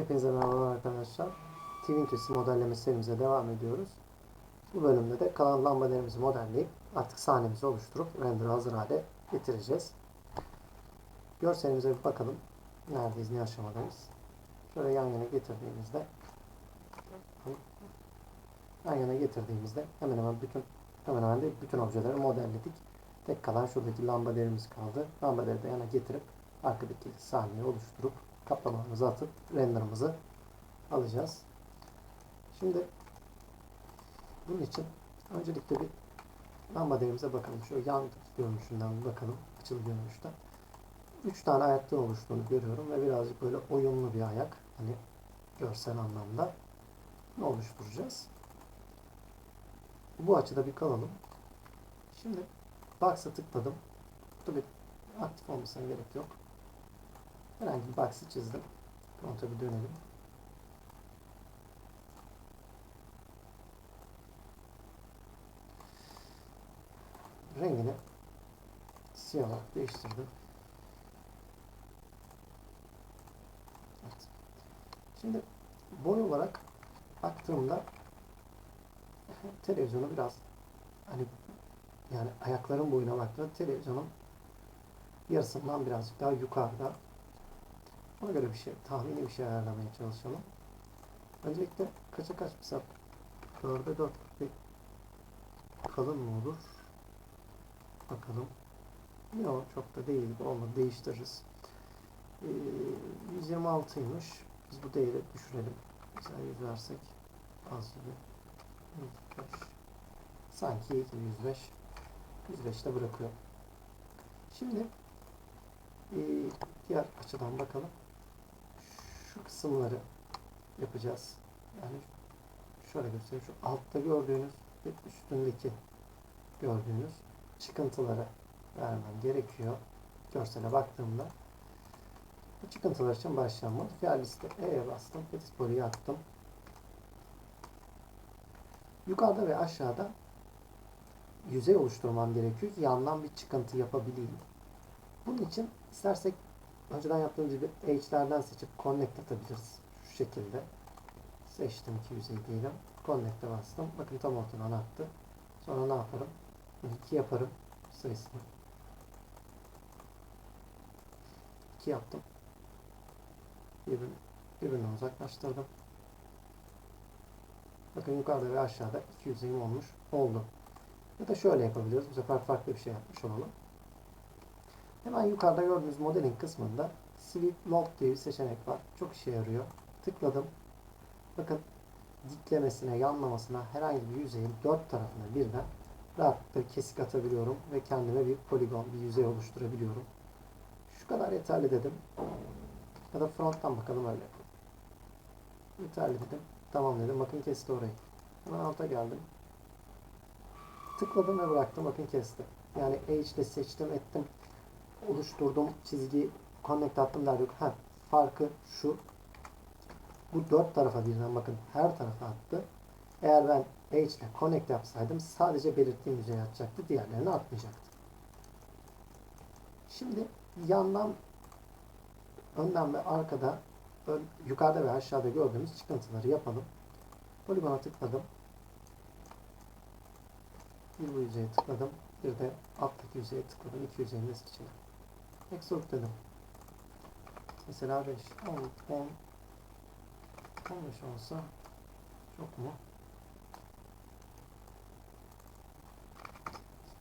Hepinize merhaba arkadaşlar. Twin modelleme serimize devam ediyoruz. Bu bölümde de kalan lambalarımızı modelleyip artık sahnemizi oluşturup render hazır hale getireceğiz. Görselimize bir bakalım. Neredeyiz, ne aşamadayız. Şöyle yan yana getirdiğimizde yan yana getirdiğimizde hemen hemen bütün hemen hemen de bütün objeleri modelledik. Tek kalan şuradaki lambalarımız kaldı. Lambaları da yana getirip arkadaki sahneyi oluşturup kaplamalarımızı atıp renderımızı alacağız. Şimdi bunun için öncelikle bir lamba değerimize bakalım. Şu yan görünüşünden bakalım. Açılı görünüşten. 3 tane ayaktan oluştuğunu görüyorum ve birazcık böyle oyunlu bir ayak. Hani görsel anlamda ne oluşturacağız. Bu açıda bir kalalım. Şimdi box'a tıkladım. Bir aktif olmasına gerek yok. Herhangi bir box'ı çizdim. Front'a bir dönelim. Rengini siyah olarak değiştirdim. Evet. Şimdi boy olarak baktığımda televizyonu biraz hani yani ayakların boyuna baktığımda televizyonun yarısından birazcık daha yukarıda ona göre bir şey, tahmini bir şey ayarlamaya çalışalım. Öncelikle kaça kaç mesela 4'e 4 bir kalın mı olur? Bakalım. Yok çok da değil. Olmadı değiştiririz. Ee, 126'ymış. Biz bu değeri düşürelim. Mesela 100 versek az gibi. 105. Sanki iyi gibi 105. 105'te bırakıyor. Şimdi e, diğer açıdan bakalım şu kısımları yapacağız. Yani şöyle göstereyim. Şu altta gördüğünüz ve üstündeki gördüğünüz çıkıntıları vermem gerekiyor. Görsele baktığımda bu çıkıntılar için başlayalım. Modifier liste E'ye bastım. Editbor'u attım. Yukarıda ve aşağıda yüzey oluşturmam gerekiyor ki yandan bir çıkıntı yapabileyim. Bunun için istersek önceden yaptığımız gibi H'lerden seçip connect atabiliriz. Şu şekilde. Seçtim ki yüzey diyelim. Connect'e bastım. Bakın tam ortadan attı. Sonra ne yaparım? 2 yaparım sayısını. 2 yaptım. Birbirine, birbirinden uzaklaştırdım. Bakın yukarıda ve aşağıda iki yüzeyim olmuş oldu. Ya da şöyle yapabiliriz. Bu sefer farklı bir şey yapmış olalım. Hemen yukarıda gördüğünüz modelin kısmında Sweep Load diye bir seçenek var. Çok işe yarıyor. Tıkladım. Bakın diklemesine, yanlamasına herhangi bir yüzeyin dört tarafına birden rahatlıkla kesik atabiliyorum ve kendime bir poligon, bir yüzey oluşturabiliyorum. Şu kadar yeterli dedim. Ya da fronttan bakalım öyle. Yeterli dedim. Tamam dedim. Bakın kesti orayı. Hemen alta geldim. Tıkladım ve bıraktım. Bakın kesti. Yani H ile seçtim ettim oluşturduğum çizgi connect attım der yok. Farkı şu. Bu dört tarafa birden bakın her tarafa attı. Eğer ben H ile connect yapsaydım sadece belirttiğim yüzeye atacaktı. Diğerlerini atmayacaktı. Şimdi yandan önden ve arkada ön, yukarıda ve aşağıda gördüğümüz çıkıntıları yapalım. Poligona tıkladım. Bir bu yüzeye tıkladım. Bir de alttaki yüzeye tıkladım. İki yüzeyin de seçelim. Exort dedim. Mesela 5, 10, 10, 15 olsa çok mu?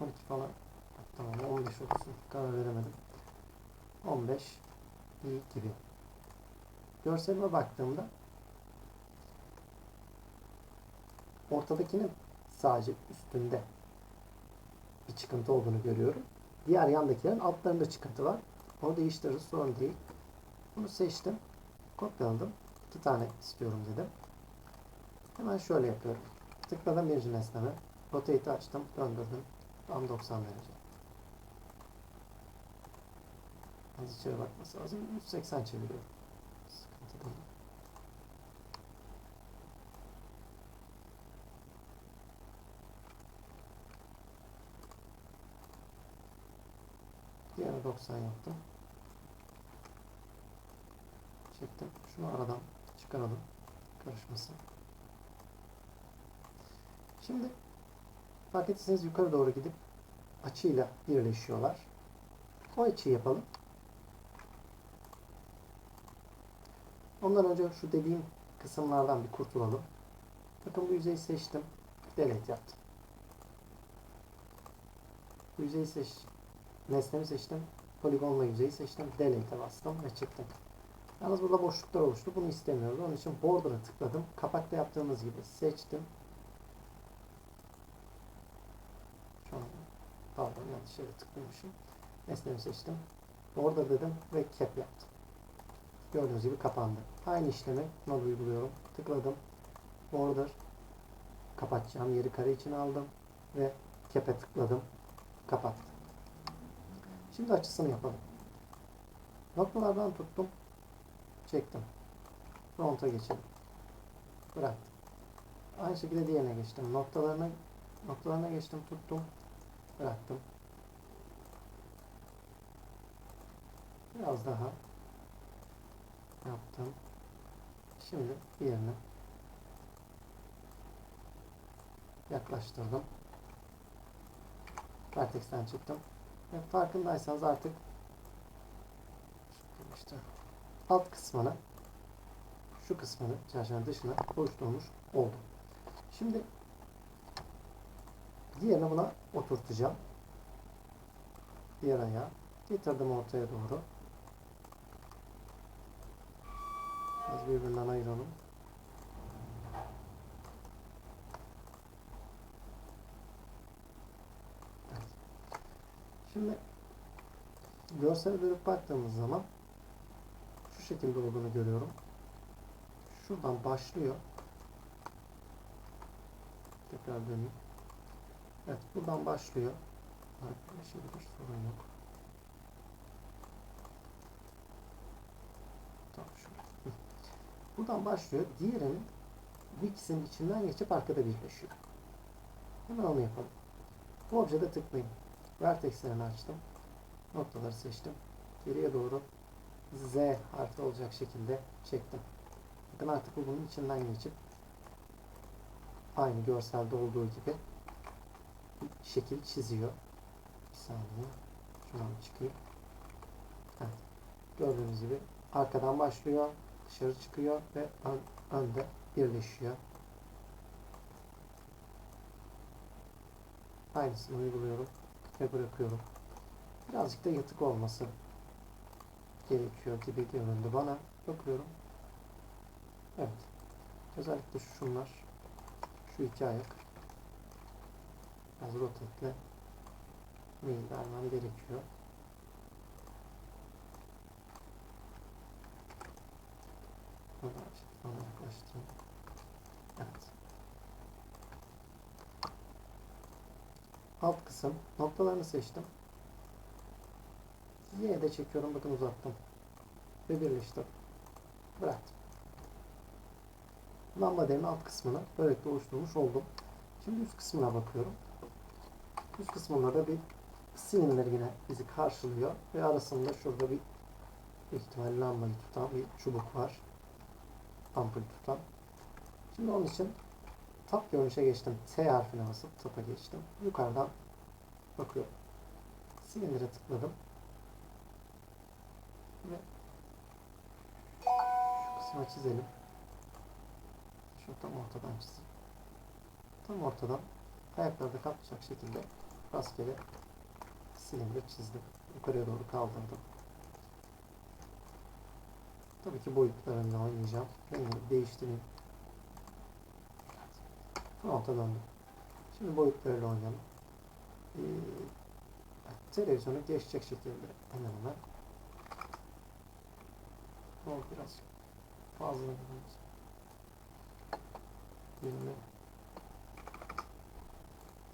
12 falan. Tamam 15 olsun. Karar veremedim. 15 iyi gibi. Görselime baktığımda ortadakinin sadece üstünde bir çıkıntı olduğunu görüyorum. Diğer yandakilerin altlarında çıkıntı var. Onu değiştiririz sorun değil. Bunu seçtim. Kopyaladım. İki tane istiyorum dedim. Hemen şöyle yapıyorum. Tıkladım birinci nesneme. Rotate açtım. Döndürdüm. Tam 90 derece. Az içeri bakması lazım. 180 çeviriyorum. Sıkıntı değil. Diğer 90 yaptım. Çektim. Şunu aradan çıkaralım. Karışmasın. Şimdi fark ettiyseniz yukarı doğru gidip açıyla birleşiyorlar. O açıyı yapalım. Ondan önce şu dediğim kısımlardan bir kurtulalım. Bakın bu yüzeyi seçtim. Delete yaptım. Yüzeyi seç, nesnemi seçtim. Poligonla yüzeyi seçtim. Delete'e bastım ve çıktım. Yalnız burada boşluklar oluştu. Bunu istemiyoruz. Onun için Border'a tıkladım. Kapakta yaptığımız gibi seçtim. Şu an pardon yanlış yere tıklamışım. Nesnemi seçtim. Border dedim ve cap yaptım. Gördüğünüz gibi kapandı. Aynı işlemi buna uyguluyorum. Tıkladım. Border kapatacağım yeri kare için aldım ve cap'e tıkladım. Kapattım. Şimdi açısını yapalım. Noktalardan tuttum. Çektim. Front'a geçelim. Bıraktım. Aynı şekilde diğerine geçtim. Noktalarına noktalarına geçtim, tuttum. Bıraktım. Biraz daha yaptım. Şimdi diğerini yaklaştırdım. Vertex'ten çıktım. Ve farkındaysanız artık işte alt kısmını şu kısmını çerçevenin dışına oluşturmuş oldum. Şimdi diğerini buna oturtacağım. Diğer ayağı getirdim ortaya doğru. Biraz birbirinden ayıralım. Şimdi görsele dönüp baktığımız zaman şu şekilde olduğunu görüyorum. Şuradan başlıyor. Tekrar döneyim. Evet buradan başlıyor. Şimdi bir sorun yok. Tamam şöyle. Buradan başlıyor. Diğerinin bu ikisinin içinden geçip arkada birleşiyor. Hemen onu yapalım. Bu objede tıklayın. Vertexlerini açtım. Noktaları seçtim. Geriye doğru Z harfi olacak şekilde çektim. Bakın artık bu bunun içinden geçip aynı görselde olduğu gibi şekil çiziyor. Bir saniye. Şuradan çıkayım. Evet. Gördüğünüz gibi arkadan başlıyor, dışarı çıkıyor ve ön, önde birleşiyor. Aynısını uyguluyorum ve bırakıyorum. Birazcık da yatık olması gerekiyor gibi göründü bana. Bakıyorum. Evet. Özellikle şunlar. Şu iki ayak. Biraz rotate'le mail vermem gerekiyor. Bunu yaklaştırayım. Evet. Alt kısım. Noktalarını seçtim. Yine de çekiyorum. Bakın uzattım. Ve birleştirdim. Bıraktım. Lamba devrin alt kısmını böylelikle oluşturmuş oldum. Şimdi üst kısmına bakıyorum. Üst kısmında da bir silindir yine bizi karşılıyor ve arasında şurada bir ihtimalle lambayı tutan bir çubuk var. Ampul tutan. Şimdi onun için tap görünüşe geçtim. T harfine basıp tapa geçtim. Yukarıdan bakıyorum. Silindire tıkladım. Ve şu kısmı çizelim. Şu tam ortadan çizeyim. Tam ortadan ayaklarda kaplayacak şekilde rastgele silindir çizdim. Yukarıya doğru kaldırdım. Tabii ki boyutlarımla oynayacağım. Rengini değiştireyim. Fronta döndüm. Şimdi boyutlarıyla oynayalım. Ee, televizyonu geçecek şekilde hemen hemen. O biraz fazla. 20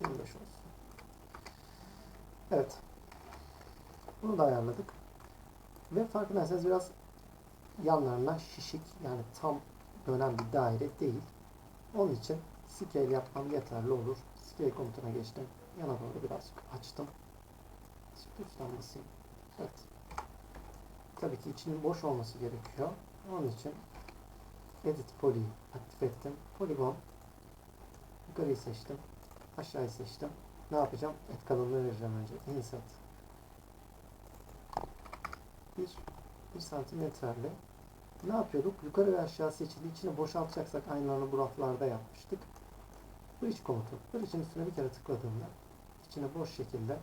25 olsun. Evet. Bunu da ayarladık. Ve farkındaysanız biraz yanlarına şişik yani tam dönen bir daire değil. Onun için scale yapmam yeterli olur. Scale komutuna geçtim. Yana doğru birazcık açtım. Üstten basayım. Evet. Tabii ki içinin boş olması gerekiyor. Onun için Edit Poly'yi aktif ettim. Polygon. Yukarıyı seçtim. Aşağıyı seçtim. Ne yapacağım? Et kalınlığı vereceğim önce. Insert. 1 1 santimetreyle ne yapıyorduk? Yukarı ve aşağı seçili içini boşaltacaksak aynılarını bu raflarda yapmıştık. Bridge komutu. Bridge'in üstüne bir kere tıkladığımda içini boş şekilde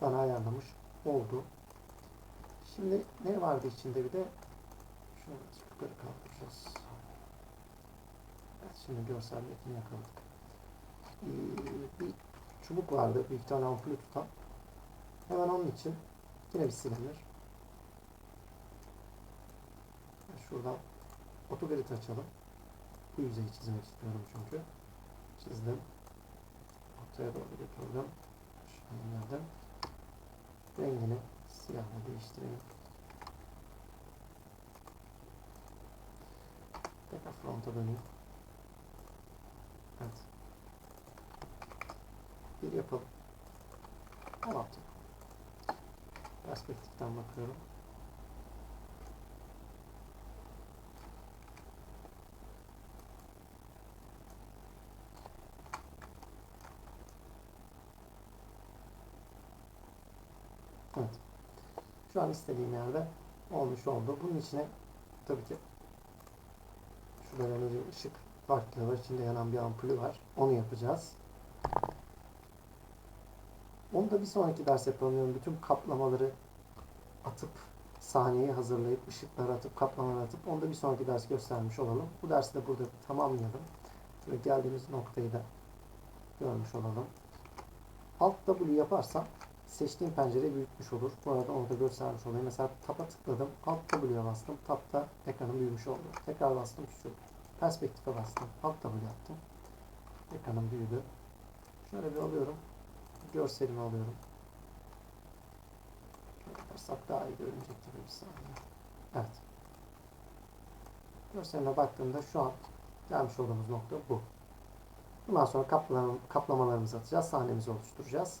bana ayarlamış oldu. Şimdi ne vardı içinde bir de şunu yukarı kaldıracağız. Evet, şimdi görseldekini yakaladık. Ee, bir çubuk vardı. Büyük tane ampulü tutan. Hemen onun için yine bir silinir. Şuradan otogrid açalım. Bu yüzeyi çizmek istiyorum çünkü. Çizdim. Ortaya doğru götürdüm. Geldim. Rengini siyahla değiştireyim. Tekrar fronta döneyim. Evet. Bir yapalım. Tamam. Perspektiften bakıyorum. Evet. Şu an istediğim yerde olmuş oldu. Bunun içine tabii ki şurada önce ışık farklı var. İçinde yanan bir ampulü var. Onu yapacağız. Onu da bir sonraki ders yapalım. Bütün kaplamaları atıp sahneyi hazırlayıp ışıkları atıp kaplamaları atıp onu da bir sonraki ders göstermiş olalım. Bu dersi de burada tamamlayalım. Şöyle geldiğimiz noktayı da görmüş olalım. Alt W yaparsam seçtiğim pencereyi büyütmüş olur. Bu arada onu da göstermiş olayım. Mesela tapa tıkladım. Alt W'ye bastım. Tapta ekranım büyümüş oldu. Tekrar bastım küçüldü. Perspektife bastım. Alt W yaptım. Ekranım büyüdü. Şöyle bir alıyorum. Görselimi alıyorum. Yaparsak daha iyi görünecek gibi bir saniye. Evet. Görseline baktığımda şu an gelmiş olduğumuz nokta bu. Bundan sonra kaplama, kaplamalarımızı atacağız. Sahnemizi oluşturacağız.